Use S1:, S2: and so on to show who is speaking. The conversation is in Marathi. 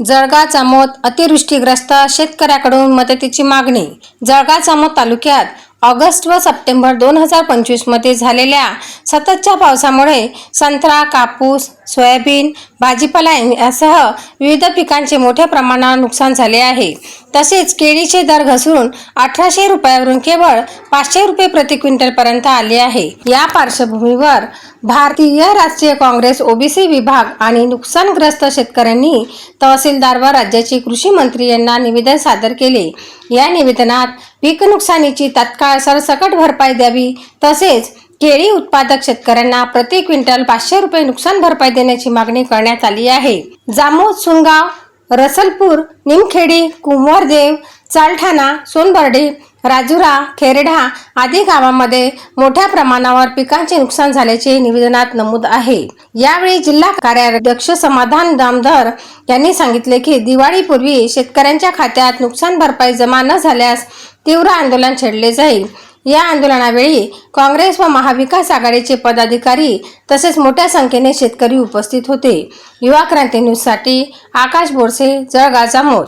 S1: जळगाव चामोद अतिवृष्टीग्रस्त शेतकऱ्याकडून मदतीची मागणी. जळगाव चामोद तालुक्यात ऑगस्ट व सप्टेंबर दोन हजार पंचवीसमध्ये झालेल्या सततच्या पावसामुळे संत्रा कापूस सोयाबीन भाजीपाला यासह विविध पिकांचे मोठ्या प्रमाणावर नुकसान झाले आहे. तसेच केळीचे दर घसरून अठराशे रुपयावरून केवळ पाचशे रुपये प्रति क्विंटलपर्यंत आले आहे. या पार्श्वभूमीवर भारतीय राष्ट्रीय काँग्रेस ओबीसी विभाग आणि नुकसानग्रस्त शेतकऱ्यांनी तहसीलदार व राज्याचे कृषी मंत्री यांना निवेदन सादर केले. या निवेदनात पीक नुकसानीची तात्काळ सरसकट भरपाई द्यावी तसेच केळी उत्पादक शेतकऱ्यांना प्रति क्विंटल पाचशे रुपये नुकसान भरपाई देण्याची मागणी करण्यात आली आहे. जामोद सुनगाव रसलपूर निमखेडी कुंवरदेव चालठाणा सोनबर्डी राजुरा खेरडा आदी गावांमध्ये मोठ्या प्रमाणावर पिकांचे नुकसान झाल्याचे निवेदनात नमूद आहे. यावेळी जिल्हा कार्याध्यक्ष समाधान दामधर यांनी सांगितले की दिवाळीपूर्वी शेतकऱ्यांच्या खात्यात नुकसान भरपाई जमा न झाल्यास तीव्र आंदोलन छेडले जाईल. या आंदोलनावेळी काँग्रेस व महाविकास आघाडीचे पदाधिकारी तसेच मोठ्या संख्येने शेतकरी उपस्थित होते. युवा क्रांती न्यूजसाठी आकाश बोरसे जळगाव जामोद.